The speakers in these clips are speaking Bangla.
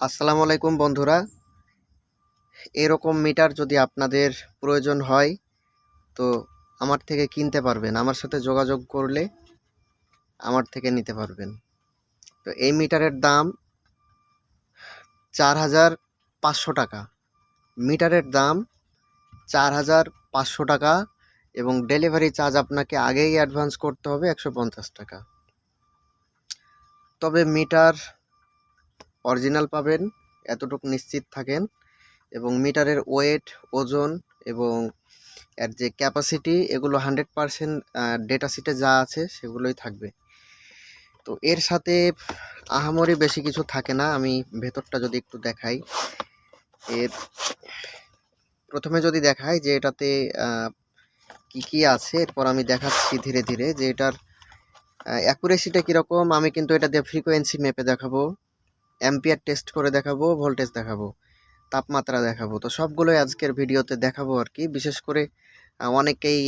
আসসালামু আলাইকুম বন্ধুরা। এরকম মিটার যদি আপনাদের প্রয়োজন হয়, তো আমার থেকে কিনতে পারবেন। আমার সাথে যোগাযোগ করলে আমার থেকে নিতে পারবেন। তো এই মিটারের দাম চার হাজার পাঁচশো টাকা। মিটারের দাম চার হাজার পাঁচশো টাকা এবং ডেলিভারি চার্জ আপনাকে আগেই অ্যাডভান্স করতে হবে একশো পঞ্চাশ টাকা। তবে মিটার অরিজিনাল পাবেন, এতটুকু নিশ্চিত থাকেন এবং মিটারের ওয়েট, ওজন এবং এর যে ক্যাপাসিটি এগুলো হান্ড্রেড পারসেন্ট ডেটা শিটে যা আছে সেগুলোই থাকবে। তো এর সাথে আহামরি বেশি কিছু থাকে না, আমি ভেতরটা যদি একটু দেখাই। এর প্রথমে যদি দেখাই যে এটাতে কি কি আছে, এরপর আমি দেখাচ্ছি ধীরে ধীরে যে এটার অ্যাকুরেসিটা কীরকম, আমি কিন্তু এটা দিয়ে ফ্রিকোয়েন্সি মেপে দেখাবো। অ্যাম্পিয়ার টেস্ট করে দেখাবো, ভোল্টেজ দেখাবো, তাপমাত্রা দেখাবো। তো সবগুলোই আজকের ভিডিওতে দেখাবো আর কি। বিশেষ করে অনেকেই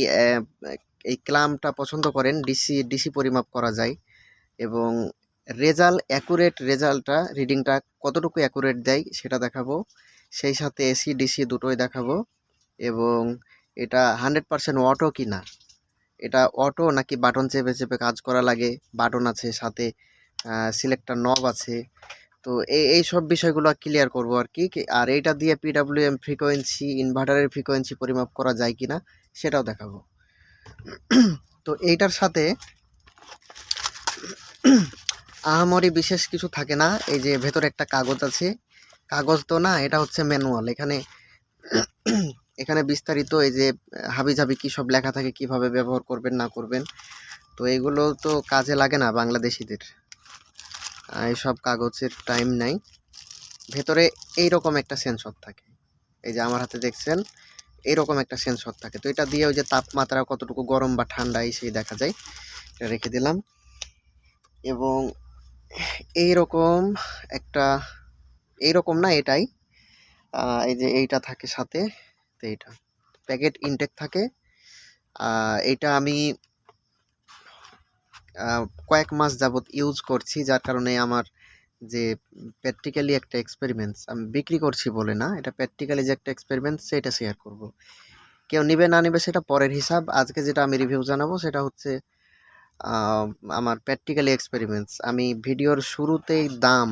এই ক্লামটা পছন্দ করেন, ডিসি ডিসি পরিমাপ করা যায় এবং রেজাল্ট, অ্যাকুরেট রেজাল্টটা, রিডিংটা কতটুকু অ্যাকুরেট দেয় সেটা দেখাবো। সেই সাথে এসি ডিসি দুটোই দেখাবো এবং এটা হান্ড্রেড পারসেন্ট অটো কি না এটা অটো নাকি বাটন চেপে চেপে কাজ করা লাগে? বাটন আছে, সাথে সিলেক্টার নব আছে। তো এই এই সব বিষয়গুলো ক্লিয়ার করব আর কি কি- আর এইটা দিয়ে পিডাব্লিউএম ফ্রিকোয়েন্সি ইনভার্টারের ফ্রিকোয়েন্সি পরিমাপ করা যায় কিনা, সেটাও দেখাবো। তো এইটার সাথে আহামরি বিশেষ কিছু থাকে না, এই যে ভেতরে একটা কাগজ আছে। কাগজ তো না, এটা হচ্ছে ম্যানুয়াল এখানে এখানে বিস্তারিত এই যে হাবিজাবি কী সব লেখা থাকে, কীভাবে ব্যবহার করবেন, না করবেন, তো এগুলো তো কাজে লাগে না বাংলাদেশিদের। এইসব কাগজের টাইম নাই। ভেতরে এইরকম একটা সেন্সর থাকে। এই যে আমার হাতে দেখছেন এইরকম একটা সেন্সর থাকে। তো এটা দিয়ে ওই যে তাপমাত্রা কতটুকু গরম বা ঠান্ডা, এই সেই দেখা যায়। এটা রেখে দিলাম। এবং এইরকম একটা, এইরকম না এটাই। এই যে এইটা থাকে সাথে, তো এইটা। প্যাকেট ইনটেক থাকে। এইটা আমি কয়েক মাস যাবত ইউজ করছি, যার কারণে আমার যে প্র্যাকটিক্যালি একটা এক্সপেরিমেন্টস আমি বিক্রি করছি বলে না, এটা প্র্যাকটিক্যালি যে একটা এক্সপেরিমেন্টস সেটা শেয়ার করব। কেউ নিবে না নিবে, সেটা পরের হিসাব। আজকে যেটা আমি রিভিউ জানাব, সেটা হচ্ছে আমার প্র্যাকটিক্যালি এক্সপেরিমেন্টস আমি ভিডিওর শুরুতেই দাম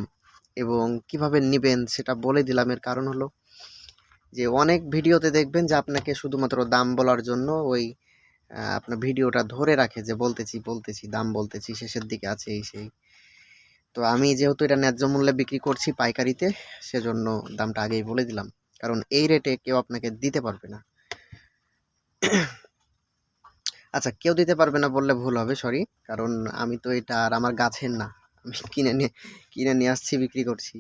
এবং কীভাবে নেবেন সেটা বলে দিলাম। এর কারণ হলো যে, অনেক ভিডিওতে দেখবেন যে, আপনাকে শুধুমাত্র দাম বলার জন্য ওই আপনার ভিডিওটা ধরে রাখে যে বলতেছি বলতেছি, দাম বলতেছি, শেষের দিকে আছে এই সেই। তো আমি যেহেতু এটা ন্যায্য মূল্যে বিক্রি করছি পাইকারিতে, সেজন্য দামটা আগেই বলে দিলাম। কারণ এই রেটে কেউ আপনাকে দিতে পারবে না। আচ্ছা কেউ দিতে পারবে না বললে ভুল হবে সরি কারণ আমি তো এটা আর আমার গাছের না। আমি কিনে নিয়ে কিনে নিয়ে আসছি, বিক্রি করছি।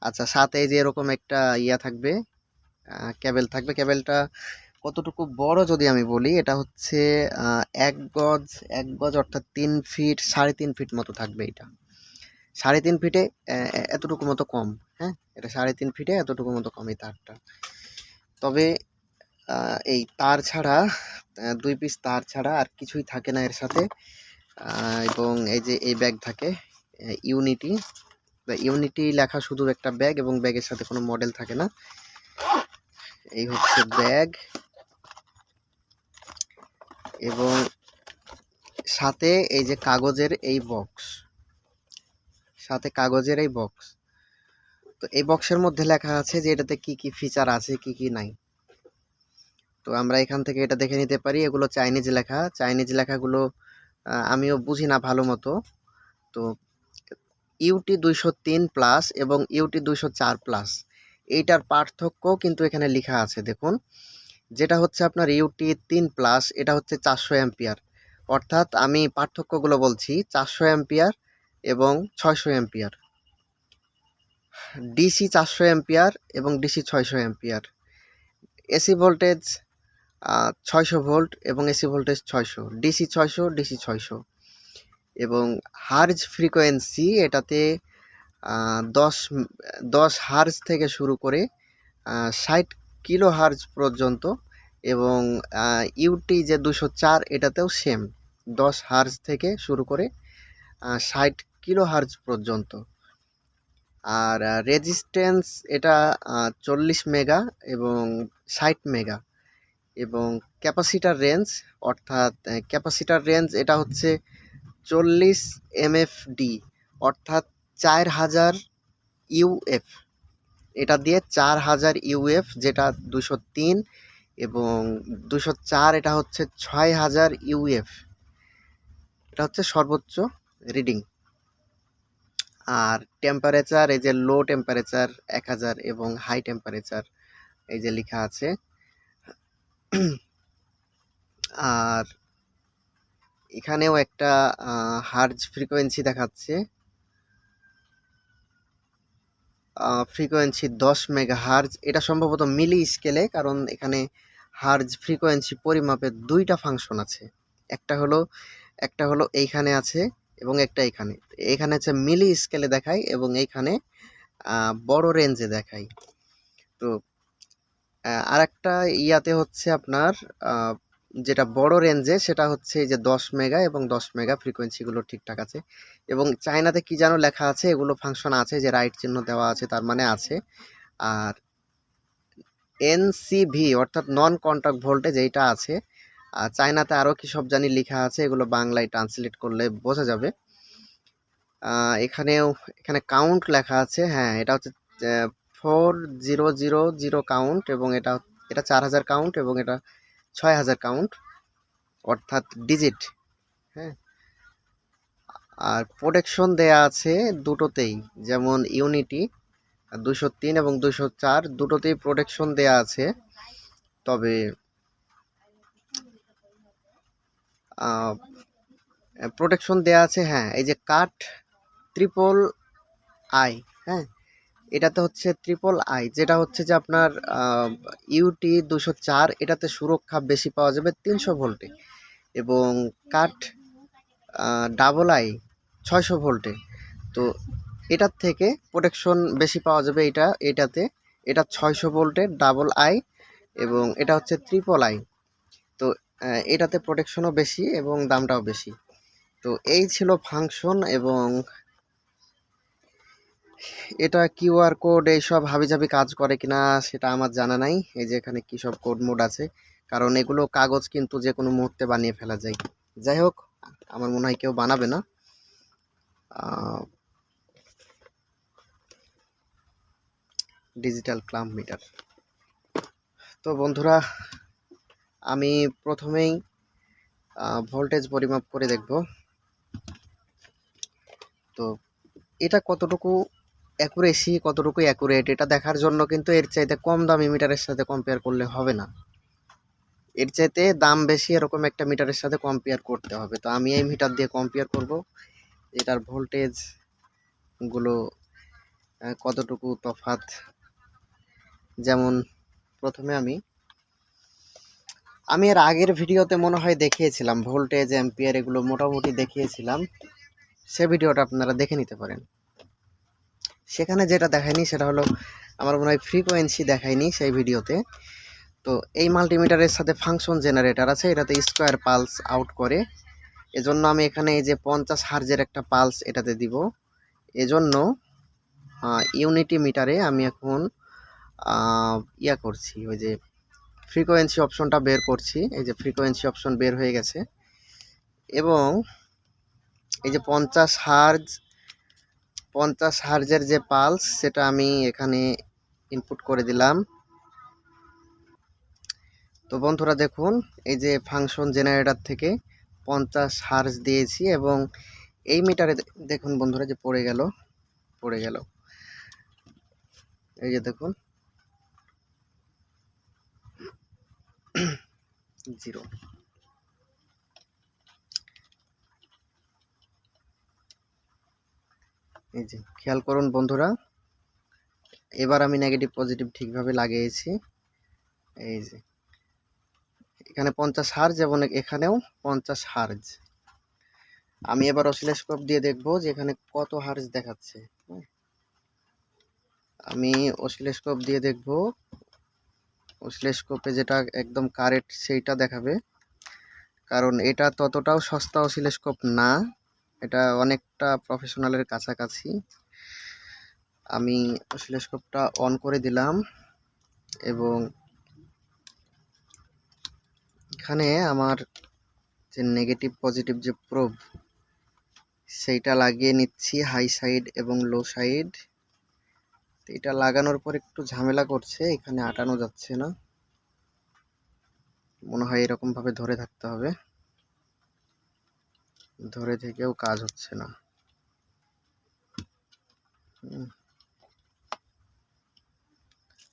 আচ্ছা সাথে যে এরকম একটা ইয়া থাকবে ক্যাবেল থাকবে। ক্যাবেলটা কতটুকু বড় যদি আমি বলি, এটা হচ্ছে এক গজ এক গজ অর্থাৎ তিন ফিট, সাড়ে তিন ফিট মতো থাকবে এটা। সাড়ে তিন ফিটে এতটুকু মতো কম হ্যাঁ? এটা সাড়ে তিন ফিটে, এতটুকু মতো কম এই তারটা। তবে এই তার ছাড়া দুই পিস তার ছাড়া আর কিছুই থাকে না এর সাথে। এবং এই যে এই ব্যাগ থাকে ইউনিটি ইউনিটি লেখা শুধু একটা ব্যাগ এবং ব্যাগের সাথে কোনো মডেল থাকে না। এই হচ্ছে ব্যাগ। এবং সাথে এই যে কাগজের এই বক্স সাথে কাগজের এই বক্স তো এই বক্সের মধ্যে লেখা আছে যে এটাতে কি কি ফিচার আছে, কি কি নাই। তো আমরা এখান থেকে এটা দেখে নিতে পারি, এগুলো চাইনিজ লেখা। চাইনিজ লেখাগুলো আমিও বুঝি না ভালো মতো। তো ইউটি দুইশো তিন প্লাস এবং ইউটি দুইশো চার প্লাস এইটার পার্থক্য কিন্তু এখানে লেখা আছে, দেখুন। যেটা হচ্ছে আপনার ইউটি তিন প্লাস এটা হচ্ছে চারশো অ্যাম্পিয়ার অর্থাৎ আমি পার্থক্যগুলো বলছি, চারশো অ্যাম্পিয়ার এবং ছয়শো অ্যাম্পিয়ার ডিসি চারশো অ্যাম্পিয়ার এবং ডিসি ছয়শো অ্যাম্পিয়ার এসি ভোল্টেজ ছয়শো ভোল্ট এবং এসি ভোল্টেজ ছয়শো। ডিসি ছয়শো ডিসি ছয়শো। এবং হার্জ ফ্রিকোয়েন্সি এটাতে দশ দশ হার্জ থেকে শুরু করে ষাট কিলো হার্জ পর্যন্ত এবং ইউটি যে দুশো চার এটাতেও সেম দশ হার্জ থেকে শুরু করে ষাট কিলো হার্জ পর্যন্ত। আর রেজিস্ট্যান্স এটা চল্লিশ মেগা এবং ষাট মেগা। এবং ক্যাপাসিটার রেঞ্জ অর্থাৎ ক্যাপাসিটার রেঞ্জ এটা হচ্ছে চল্লিশ এমএফডি, অর্থাৎ চার হাজার ইউএফ এটা দিয়ে চার হাজার ইউএফ, যেটা দুশো তিন এবং দুশো চার এটা হচ্ছে ছয় হাজার ইউএফ। এটা হচ্ছে সর্বোচ্চ রিডিং। আর টেম্পারেচার এই যে লো টেম্পারেচার এক হাজার এবং হাই টেম্পারেচার এই যে লেখা আছে। আর এখানেও একটা হার্জ ফ্রিকোয়েন্সি দেখাচ্ছে। ফ্রিকোয়েন্সি দশ মেগা হার্জ এটা সম্ভবত মিলি স্কেলে কারণ এখানে হার্জ ফ্রিকোয়েন্সি পরিমাপের দুইটা ফাংশন আছে। একটা হলো একটা হলো এইখানে আছে এবং একটা এখানে। এখানে হচ্ছে মিলি স্কেলে দেখায় এবং এইখানে বড় রেঞ্জে দেখায়। তো আর একটা ইয়াতে হচ্ছে আপনার যেটা বড় রেঞ্জে সেটা হচ্ছে এই যে দশ মেগা এবং দশ মেগা ফ্রিকোয়েন্সিগুলো ঠিকঠাক আছে। এবং চায়নাতে কি যেন লেখা আছে, এগুলো ফাংশন আছে, যে রাইট চিহ্ন দেওয়া আছে, তার মানে আছে। আর এনসিভি অর্থাৎ নন কন্ট্যাক্ট ভোল্টেজ এইটা আছে, আর চায়নাতে আরও কি সব জানি লেখা আছে, এগুলো বাংলায় ট্রান্সলেট করলে বোঝা যাবে। এখানেও, এখানে কাউন্ট লেখা আছে হ্যাঁ এটা হচ্ছে four zero zero zero count এবং এটা এটা চার হাজার কাউন্ট এবং এটা ছয় হাজার কাউন্ট, অর্থাৎ ডিজিট হ্যাঁ? আর প্রোটেকশন দেয়া আছে দুটোতেই, যেমন ইউনিটি দুশো তিন এবং দুশো চার, দুটোতেই প্রোটেকশন দেয়া আছে। তবে প্রোটেকশন দেয়া আছে হ্যাঁ এই যে কাঠ ত্রিপল আই হ্যাঁ? এটাতে হচ্ছে ট্রিপল আই যেটা হচ্ছে যে আপনার ইউটি দুশো চার এটাতে সুরক্ষা বেশি পাওয়া যাবে তিনশো ভোল্টে এবং কাঠ ডাবল আই ছয়শো ভোল্টে। তো এটার থেকে প্রোটেকশন বেশি পাওয়া যাবে এটা, এটাতে। এটা ছয়শো ভোল্টের ডাবল আই এবং এটা হচ্ছে ট্রিপল আই তো এটাতে প্রোটেকশনও বেশি এবং দামটাও বেশি। তো এই ছিল ফাংশন এবং এটা কিউআর কোড এইসব হাবিজাবি কাজ করে কিনা সেটা আমার জানা নাই। এই যে এখানে কী সব কোড মোড আছে। কারণ এগুলো কাগজ কিন্তু যে কোনো মুহূর্তে বানিয়ে ফেলা যায়। যাই হোক, আমার মনে হয় কেউ বানাবে না। ডিজিটাল ক্লাম্প মিটার তো বন্ধুরা, আমি প্রথমেই ভোল্টেজ পরিমাপ করে দেখব। তো এটা কতটুকু অ্যাকুরেসি কতটুকু অ্যাকুরেট এটা দেখার জন্য কিন্তু এর চাইতে কম দামি মিটারের সাথে কম্পেয়ার করলে হবে না। এর চাইতে দাম বেশি এরকম একটা মিটারের সাথে কম্পেয়ার করতে হবে। তো আমি এই মিটার দিয়ে কম্পেয়ার করব। এটার ভোল্টেজগুলো কতটুকু তফাত যেমন প্রথমে আমি আমি এর আগের ভিডিওতে মনে হয় দেখিয়েছিলাম ভোল্টেজ অ্যাম্পিয়ার এগুলো মোটামুটি দেখিয়েছিলাম। সে ভিডিওটা আপনারা দেখে নিতে পারেন। সেখানে যেটা দেখায়নি সেটা হলো আমার মনে হয় ফ্রিকোয়েন্সি দেখায়নি সেই ভিডিওতে। তো এই মাল্টিমিটারের সাথে ফাংশন জেনারেটার আছে, এটাতে স্কোয়ার পালস আউট করে। এজন্য আমি এখানে এই যে পঞ্চাশ হার্জের একটা পালস এটাতে দিব। এজন্য ইউনিটি মিটারে আমি এখন ইয়া করছি, ওই যে ফ্রিকোয়েন্সি অপশনটা বের করছি। এই যে ফ্রিকোয়েন্সি অপশন বের হয়ে গেছে। এবং এই যে পঞ্চাশ হার্জ পঞ্চাশ হার্জের যে পালস, সেটা আমি এখানে ইনপুট করে দিলাম। তো বন্ধুরা দেখুন, এই যে ফাংশন জেনারেটর থেকে পঞ্চাশ হার্জ দিয়েছি এবং এই মিটারে দেখুন বন্ধুরা যে পড়ে গেল পড়ে গেল। এই যে দেখুন জিরো এই যে, খেয়াল করুন বন্ধুরা। এবার আমি নেগেটিভ পজিটিভ ঠিকভাবে লাগিয়েছি। এই যে, এখানে পঞ্চাশ হার্জ এবং এখানেও পঞ্চাশ হার্জ আমি এবার অসিলোস্কোপ দিয়ে দেখব যে এখানে কত হার্জ দেখাচ্ছে। আমি অসিলোস্কোপ দিয়ে দেখব। অসিলোস্কোপে যেটা একদম কারেক্ট সেইটা দেখাবে। কারণ এটা ততটাও সস্তা অসিলোস্কোপ না। এটা অনেকটা প্রফেশনালের কাছাকাছি। আমি অসিলোস্কোপটা অন করে দিলাম এবং এখানে আমার যে নেগেটিভ পজিটিভ যে প্রোব সেইটা লাগিয়ে নিচ্ছি হাই সাইড এবং লো সাইড এটা লাগানোর পর একটু ঝামেলা করছে, এখানে আটানো যাচ্ছে না। মনে হয় এরকমভাবে ধরে থাকতে হবে। ধরে থেকেও কাজ হচ্ছে না।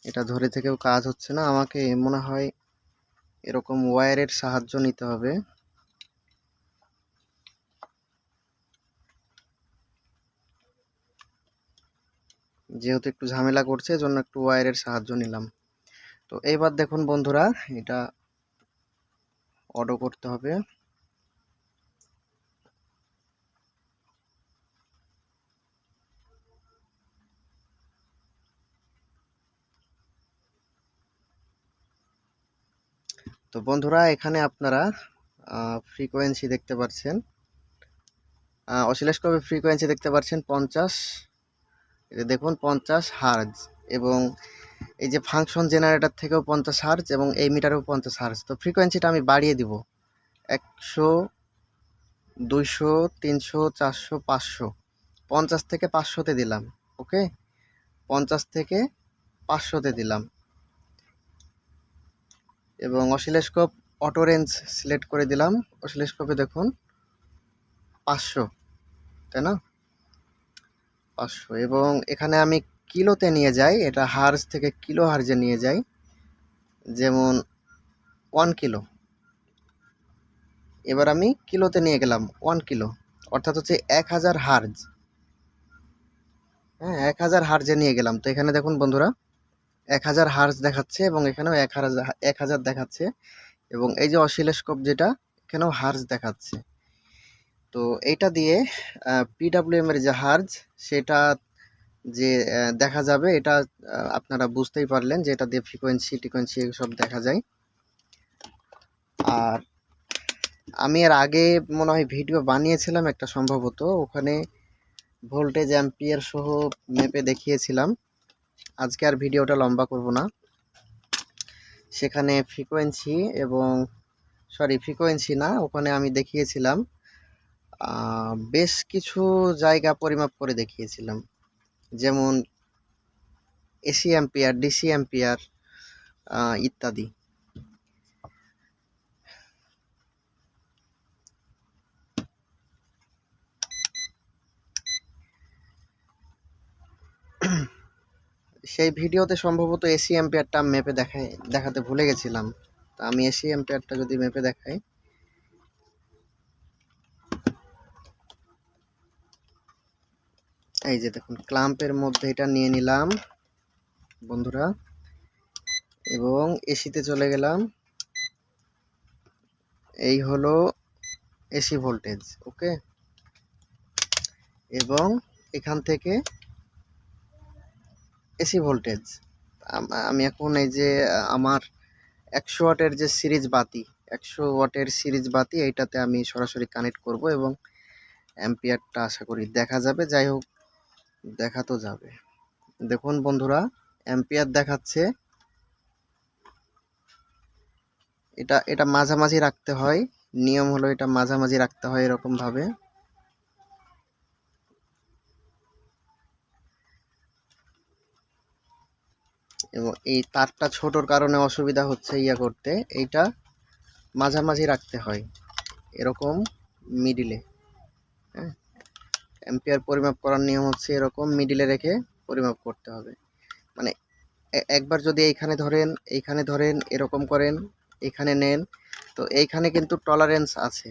এটা ধরে থেকেও কাজ হচ্ছে না। আমাকে মনে হয় এরকম ওয়্যারের সাহায্য নিতে হবে। যেহেতু একটু ঝামেলা করছে, এজন্য একটু ওয়্যারের সাহায্য নিলাম। তো এইবার দেখুন বন্ধুরা, এটা অর্ডার করতে হবে। তো বন্ধুরা, এখানে আপনারা ফ্রিকোয়েন্সি দেখতে পাচ্ছেন অসিলেস্কোপে ফ্রিকোয়েন্সি দেখতে পাচ্ছেন পঞ্চাশ। দেখুন, পঞ্চাশ হার্জ এবং এই যে ফাংশন জেনারেটর থেকেও পঞ্চাশ হার্জ এবং এই মিটারেও পঞ্চাশ হার্জ তো ফ্রিকোয়েন্সিটা আমি বাড়িয়ে দিব। একশো, দুইশো, তিনশো, চারশো, পাঁচশো। পঞ্চাশ থেকে পাঁচশোতে দিলাম ওকে পঞ্চাশ থেকে পাঁচশোতে দিলাম। এবং অসিলেস্কোপ অটো রেঞ্জ সিলেক্ট করে দিলাম। অসিলেস্কোপে দেখুন, পাঁচশো, তাই না? পাঁচশো। এবং এখানে আমি কিলোতে নিয়ে যাই, এটা হার্জ থেকে কিলো হার্জে নিয়ে যাই। যেমন ওয়ান কিলো। এবার আমি কিলোতে নিয়ে গেলাম ওয়ান কিলো। অর্থাৎ হচ্ছে এক হাজার হার্জ। হ্যাঁ এক হাজার হার্জে নিয়ে গেলাম। তো এখানে দেখুন বন্ধুরা এক হাজার হার্জ দেখাচ্ছে এবং এখানেও এক হাজার এক হাজার দেখাচ্ছে এবং এই যে অসিলেস্কোপ যেটা, এখানেও হার্জ দেখাচ্ছে। তো এইটা দিয়ে পিডাব্লিউএম এর যে হার্জ সেটা যে দেখা যাবে, এটা আপনারা বুঝতেই পারলেন যে এটা দিয়ে ফ্রিকোয়েন্সি টিকোয়েন্সি সব দেখা যায়। আর আমি এর আগে মনে হয় ভিডিও বানিয়েছিলাম একটা সম্ভবত, ওখানে ভোল্টেজ অ্যাম্পিয়ার সহ মেপে দেখিয়েছিলাম। আজকে আর ভিডিওটা লম্বা করব না। সেখানে ফ্রিকোয়েন্সি এবং সরি ফ্রিকোয়েন্সি না, ওখানে আমি দেখিয়েছিলাম বেশ কিছু জায়গা পরিমাপ করে দেখিয়েছিলাম। যেমন এসি অ্যাম্পিয়ার ডিসি অ্যাম্পিয়ার ইত্যাদি। সেই ভিডিওতে সম্ভবত এসি অ্যাম্পিয়ারটা মেপে দেখাই দেখাতে ভুলে গেছিলাম। তো আমি এসি অ্যাম্পিয়ারটা যদি মেপে দেখাই। এই যে দেখুন, ক্লাম্পের মধ্যে এটা নিয়ে নিলাম, বন্ধুরা। এবং এসিতে চলে গেলাম। এই হলো এসি ভোল্টেজ, ওকে? এবং এখান থেকে এসি ভোল্টেজ। আমি এখন এই যে, আমার একশো ওয়াটের যে সিরিজ বাতি, একশো ওয়াটের সিরিজ বাতি, এইটাতে আমি সরাসরি কানেক্ট করব এবং অ্যাম্পিয়ারটা আশা করি দেখা যাবে। যাই হোক, দেখা তো যাবে। দেখুন বন্ধুরা, অ্যাম্পিয়ার দেখাচ্ছে। এটা এটা মাঝামাঝি রাখতে হয়। নিয়ম হলো এটা মাঝামাঝি রাখতে হয় এরকম এবং এই তারটা ছোটোর কারণে অসুবিধা হচ্ছে ইয়া করতে, এইটা মাঝামাঝি রাখতে হয়, এরকম মিডিলে হ্যাঁ? অ্যাম্পিয়ার পরিমাপ করার নিয়ম হচ্ছে এরকম মিডিলে রেখে পরিমাপ করতে হবে। মানে একবার যদি এইখানে ধরেন এইখানে ধরেন, এরকম করেন, এখানে নেন, তো এইখানে কিন্তু টলারেন্স আছে।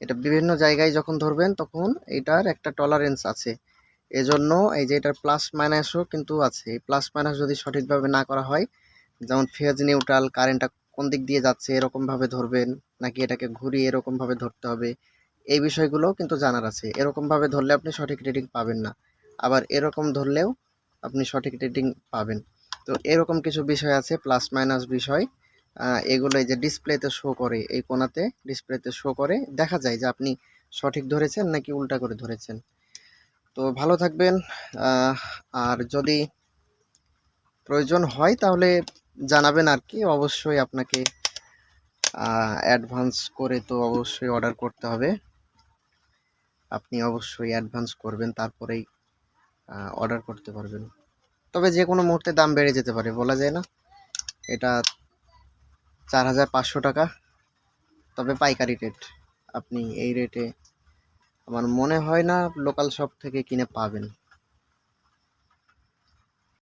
এটা বিভিন্ন জায়গায় যখন ধরবেন, তখন এটার একটা টলারেন্স আছে। এজন্য এই যে এটার প্লাস মাইনাসও কিন্তু আছে। এই প্লাস মাইনাস যদি সঠিকভাবে না করা হয়, যেমন ফেজ নিউট্রাল কারেন্টটা কোন দিক দিয়ে যাচ্ছে এরকমভাবে ধরবেন, নাকি এটাকে ঘুরিয়ে এরকমভাবে ধরতে হবে, এই বিষয়গুলো কিন্তু জানার আছে। এরকমভাবে ধরলে আপনি সঠিক রিডিং পাবেন না। আবার এরকম ধরলেও আপনি সঠিক রিডিং পাবেন। তো এরকম কিছু বিষয় আছে প্লাস মাইনাস বিষয়। এগুলো এই যে ডিসপ্লেতে শো করে, এই কোণাতে ডিসপ্লেতে শো করে, দেখা যায় যে আপনি সঠিক ধরেছেন নাকি উল্টা করে ধরেছেন। তো ভালো থাকবেন আর যদি প্রয়োজন হয় তাহলে জানাবেন আর কি। অবশ্যই আপনাকে অ্যাডভান্স করে তো অবশ্যই অর্ডার করতে হবে। আপনি অবশ্যই অ্যাডভান্স করবেন, তারপরেই অর্ডার করতে পারবেন। তবে যে কোনো মুহূর্তে দাম বেড়ে যেতে পারে, বলা যায় না। এটা চার হাজার পাঁচশো টাকা। তবে পাইকারি রেট আপনি এই রেটে আমার মনে হয় না লোকাল শপ থেকে কিনে পাবেন।